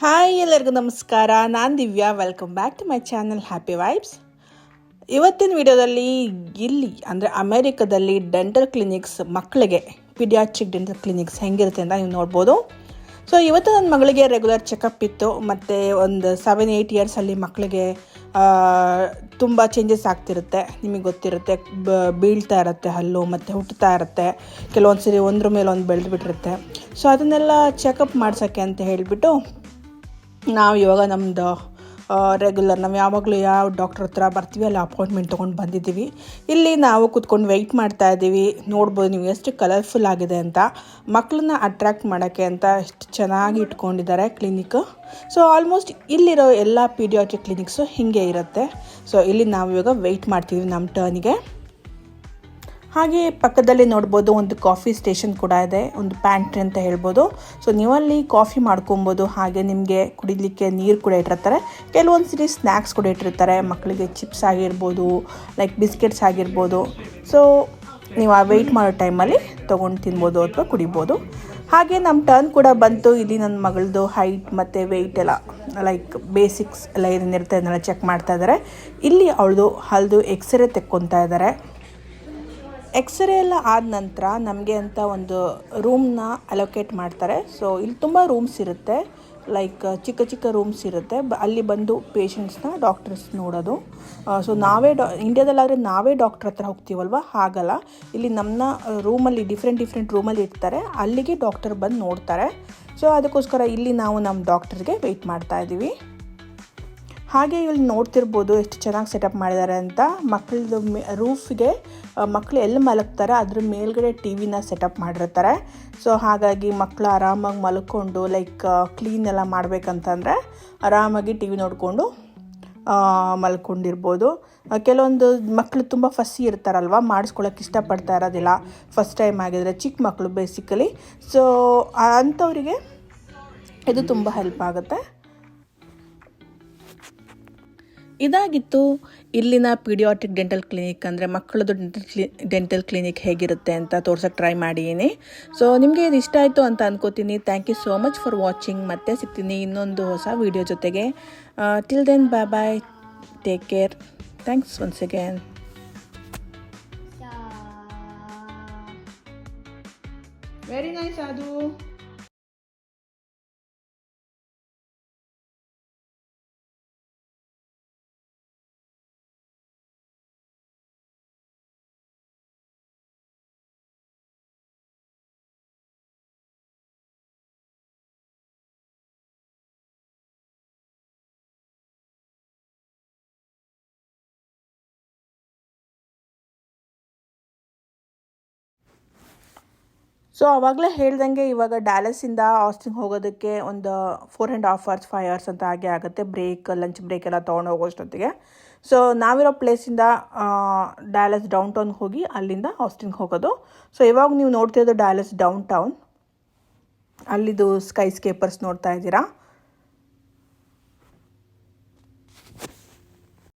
Hi ಎಲ್ಲರಿಗೂ ನಮಸ್ಕಾರ. ನಾನು Divya. Welcome back to my channel happy vibes ಇವತ್ತಿನ ವಿಡಿಯೋದಲ್ಲಿ ಇಲ್ಲಿ, ಅಂದರೆ ಅಮೇರಿಕದಲ್ಲಿ ಡೆಂಟಲ್ ಕ್ಲಿನಿಕ್ಸ್ ಮಕ್ಕಳಿಗೆ ಪಿಡಿಯಾಟ್ರಿಕ್ ಡೆಂಟಲ್ ಕ್ಲಿನಿಕ್ಸ್ ಹೆಂಗಿರುತ್ತೆ ಅಂತ ನೀವು ನೋಡ್ಬೋದು. ಸೊ ಇವತ್ತು ನನ್ನ ಮಗಳಿಗೆ ರೆಗ್ಯುಲರ್ ಚೆಕಪ್ ಇತ್ತು. ಮತ್ತು ಒಂದು ಸೆವೆನ್ ಏಯ್ಟ್ ಇಯರ್ಸಲ್ಲಿ ಮಕ್ಕಳಿಗೆ ತುಂಬ ಚೇಂಜಸ್ ಆಗ್ತಿರುತ್ತೆ. ನಿಮಗೆ ಗೊತ್ತಿರುತ್ತೆ ಬೀಳ್ತಾ ಇರುತ್ತೆ ಹಲ್ಲು, ಮತ್ತು ಹುಟ್ಟುತ್ತಾ ಇರುತ್ತೆ. ಕೆಲವೊಂದು ಸರಿ ಒಂದ್ರ ಮೇಲೆ ಒಂದು ಬೆಳೆದ್ಬಿಟ್ಟಿರುತ್ತೆ ಸೊ ಅದನ್ನೆಲ್ಲ ಚೆಕಪ್ ಮಾಡ್ಸೋಕ್ಕೆ ಅಂತ ಹೇಳಿಬಿಟ್ಟು ನಾವು ಇವಾಗ ನಮ್ಮದು ರೆಗ್ಯುಲರ್ ನಾವು ಯಾವಾಗಲೂ ಯಾವ ಡಾಕ್ಟ್ರ್ ಹತ್ರ ಬರ್ತೀವಿ, ಅಲ್ಲಿ ಅಪಾಯಿಂಟ್ಮೆಂಟ್ ತೊಗೊಂಡು ಬಂದಿದ್ದೀವಿ. ಇಲ್ಲಿ ನಾವು ಕುತ್ಕೊಂಡು ವೆಯ್ಟ್ ಮಾಡ್ತಾ ಇದ್ದೀವಿ. ನೋಡ್ಬೋದು ನೀವು ಎಷ್ಟು ಕಲರ್ಫುಲ್ ಆಗಿದೆ ಅಂತ. ಮಕ್ಕಳನ್ನ ಅಟ್ರ್ಯಾಕ್ಟ್ ಮಾಡೋಕ್ಕೆ ಅಂತ ಎಷ್ಟು ಚೆನ್ನಾಗಿ ಇಟ್ಕೊಂಡಿದ್ದಾರೆ ಕ್ಲಿನಿಕ್ ಸೊ ಆಲ್ಮೋಸ್ಟ್ ಇಲ್ಲಿರೋ ಎಲ್ಲ ಪೀಡಿಯಾಟ್ರಿಕ್ ಕ್ಲಿನಿಕ್ಸು ಹೀಗೆ ಇರುತ್ತೆ. ಸೊ ಇಲ್ಲಿ ನಾವು ಇವಾಗ ವೆಯ್ಟ್ ಮಾಡ್ತೀವಿ ನಮ್ಮ ಟರ್ನಿಗೆ ಹಾಗೆ ಪಕ್ಕದಲ್ಲಿ ನೋಡ್ಬೋದು ಒಂದು ಕಾಫಿ ಸ್ಟೇಷನ್ ಕೂಡ ಇದೆ, ಒಂದು ಪ್ಯಾಂಟ್ರಿ ಅಂತ ಹೇಳ್ಬೋದು. ಸೊ ನೀವಲ್ಲಿ ಕಾಫಿ ಮಾಡ್ಕೊಬೋದು, ಹಾಗೆ ನಿಮಗೆ ಕುಡಿಲಿಕ್ಕೆ ನೀರು ಕೂಡ ಇಟ್ಟಿರ್ತಾರೆ. ಕೆಲವೊಂದು ಸರಿ ಸ್ನ್ಯಾಕ್ಸ್ ಕೂಡ ಇಟ್ಟಿರ್ತಾರೆ ಮಕ್ಕಳಿಗೆ ಚಿಪ್ಸ್ ಆಗಿರ್ಬೋದು ಲೈಕ್ ಬಿಸ್ಕೆಟ್ಸ್ ಆಗಿರ್ಬೋದು. ಸೊ ನೀವು ಆ ವೆಯ್ಟ್ ಮಾಡೋ ಟೈಮಲ್ಲಿ ತೊಗೊಂಡು ತಿನ್ಬೋದು ಅಥವಾ ಕುಡಿಬೋದು. ಹಾಗೆ ನಮ್ಮ ಟರ್ನ್ ಕೂಡ ಬಂತು, ಇಲ್ಲಿ ನನ್ನ ಮಗಳದು ಹೈಟ್ ಮತ್ತು ವೆಯ್ಟ್ ಎಲ್ಲ ಲೈಕ್ ಬೇಸಿಕ್ಸ್ ಎಲ್ಲ ಏನೇನಿರುತ್ತೆ ಅದನ್ನೆಲ್ಲ ಚೆಕ್ ಮಾಡ್ತಾ ಇದ್ದಾರೆ ಇಲ್ಲಿ ಅವಳದು ಹಲ್ದು ಎಕ್ಸ್ರೇ ತೆಕ್ಕೊತಾ ಇದ್ದಾರೆ ಎಕ್ಸ್ರೇ ಎಲ್ಲ ಆದ ನಂತರ ನಮಗೆ ಅಂತ ಒಂದು ರೂಮ್ನ ಅಲೋಕೇಟ್ ಮಾಡ್ತಾರೆ. ಸೊ ಇಲ್ಲಿ ತುಂಬ ರೂಮ್ಸ್ ಇರುತ್ತೆ. ಲೈಕ್ ಚಿಕ್ಕ ಚಿಕ್ಕ ರೂಮ್ಸ್ ಇರುತ್ತೆ. ಅಲ್ಲಿ ಬಂದು ಪೇಷಂಟ್ಸ್ನ ಡಾಕ್ಟರ್ಸ್ ನೋಡೋದು. ಸೊ ನಾವೇ ಡಾ ಇಂಡ್ಯಾದಲ್ಲಾದರೆ ನಾವೇ ಡಾಕ್ಟ್ರ್ ಹತ್ರ ಹೋಗ್ತೀವಲ್ವ? ಹಾಗಲ್ಲ. ಇಲ್ಲಿ ನಮ್ಮನ್ನ ರೂಮಲ್ಲಿ ಡಿಫ್ರೆಂಟ್ ಡಿಫ್ರೆಂಟ್ ರೂಮಲ್ಲಿ ಇರ್ತಾರೆ ಅಲ್ಲಿಗೆ ಡಾಕ್ಟರ್ ಬಂದು ನೋಡ್ತಾರೆ. ಸೊ ಅದಕ್ಕೋಸ್ಕರ ಇಲ್ಲಿ ನಾವು ನಮ್ಮ ಡಾಕ್ಟರ್ಗೆ ವೆಯ್ಟ್ ಮಾಡ್ತಾ ಇದ್ದೀವಿ ಹಾಗೆ ಇಲ್ಲಿ ನೋಡ್ತಿರ್ಬೋದು ಎಷ್ಟು ಚೆನ್ನಾಗಿ ಸೆಟಪ್ ಮಾಡಿದ್ದಾರೆ ಅಂತ. ಮಕ್ಕಳದು ರೂಫ್ಗೆ ಮಕ್ಕಳು ಎಲ್ಲಿ ಮಲಗ್ತಾರೆ, ಅದ್ರ ಮೇಲ್ಗಡೆ ಟಿ ವಿನ ಸೆಟಪ್ ಮಾಡಿರ್ತಾರೆ. ಸೊ ಹಾಗಾಗಿ ಮಕ್ಕಳು ಆರಾಮಾಗಿ ಮಲ್ಕೊಂಡು ಲೈಕ್ ಕ್ಲೀನ್ ಎಲ್ಲ ಮಾಡಬೇಕಂತಂದರೆ ಆರಾಮಾಗಿ ಟಿ ವಿ ನೋಡಿಕೊಂಡು ಮಲ್ಕೊಂಡಿರ್ಬೋದು. ಕೆಲವೊಂದು ಮಕ್ಕಳು ತುಂಬ ಫಸ್ಸಿ ಇರ್ತಾರಲ್ವ ಮಾಡಿಸ್ಕೊಳ್ಳೋಕೆ ಇಷ್ಟಪಡ್ತಾ ಇರೋದಿಲ್ಲ. ಫಸ್ಟ್ ಟೈಮ್ ಆಗಿದ್ರೆ ಚಿಕ್ಕ ಮಕ್ಕಳು ಬೇಸಿಕಲಿ ಸೊ ಅಂಥವರಿಗೆ ಇದು ತುಂಬ ಹೆಲ್ಪ್ ಆಗುತ್ತೆ. ಇದಾಗಿತ್ತು ಇಲ್ಲಿನ ಪೀಡಿಯಾಟಿಕ್ ಡೆಂಟಲ್ ಕ್ಲಿನಿಕ್ ಅಂದರೆ ಮಕ್ಕಳದು ಡೆಂಟಲ್ ಕ್ಲಿ, ಡೆಂಟಲ್ ಕ್ಲಿನಿಕ್ ಹೇಗಿರುತ್ತೆ ಅಂತ ತೋರ್ಸೋಕ್ಕೆ ಟ್ರೈ ಮಾಡಿದ್ದೀನಿ. ಸೊ ನಿಮಗೆ ಇದು ಇಷ್ಟ ಆಯಿತು ಅಂತ ಅನ್ಕೋತೀನಿ. Thank you so much for watching ಮತ್ತೆ ಸಿಗ್ತೀನಿ ಇನ್ನೊಂದು ಹೊಸ ವೀಡಿಯೋ ಜೊತೆಗೆ. Till then bye bye take care thanks once again very ಅದು ಸೊ ಅವಾಗಲೇ ಹೇಳ್ದಂಗೆ ಇವಾಗ ಡ್ಯಾಲಸಿಂದ ಆಸ್ಟಿಂಗ್ ಹೋಗೋದಕ್ಕೆ ಒಂದು four and half hours five hours ಅಂತ ಹಾಗೆ ಆಗುತ್ತೆ. ಬ್ರೇಕ್ ಲಂಚ್ ಬ್ರೇಕ್ ಎಲ್ಲ ತೊಗೊಂಡು ಹೋಗೋಷ್ಟೊತ್ತಿಗೆ. ಸೊ ನಾವಿರೋ ಪ್ಲೇಸಿಂದ ಡ್ಯಾಲಸ್ ಡೌನ್ ಟೌನ್ಗೆ ಹೋಗಿ ಅಲ್ಲಿಂದ ಆಸ್ಟಿಂಗ್ ಹೋಗೋದು. ಸೊ ಇವಾಗ ನೀವು ನೋಡ್ತಿರೋದು ಡ್ಯಾಲಸ್ ಡೌನ್ ಟೌನ್ ಅಲ್ಲಿದು ಸ್ಕೈ ಸ್ಕೇಪರ್ಸ್ ನೋಡ್ತಾ ಇದ್ದೀರಾ.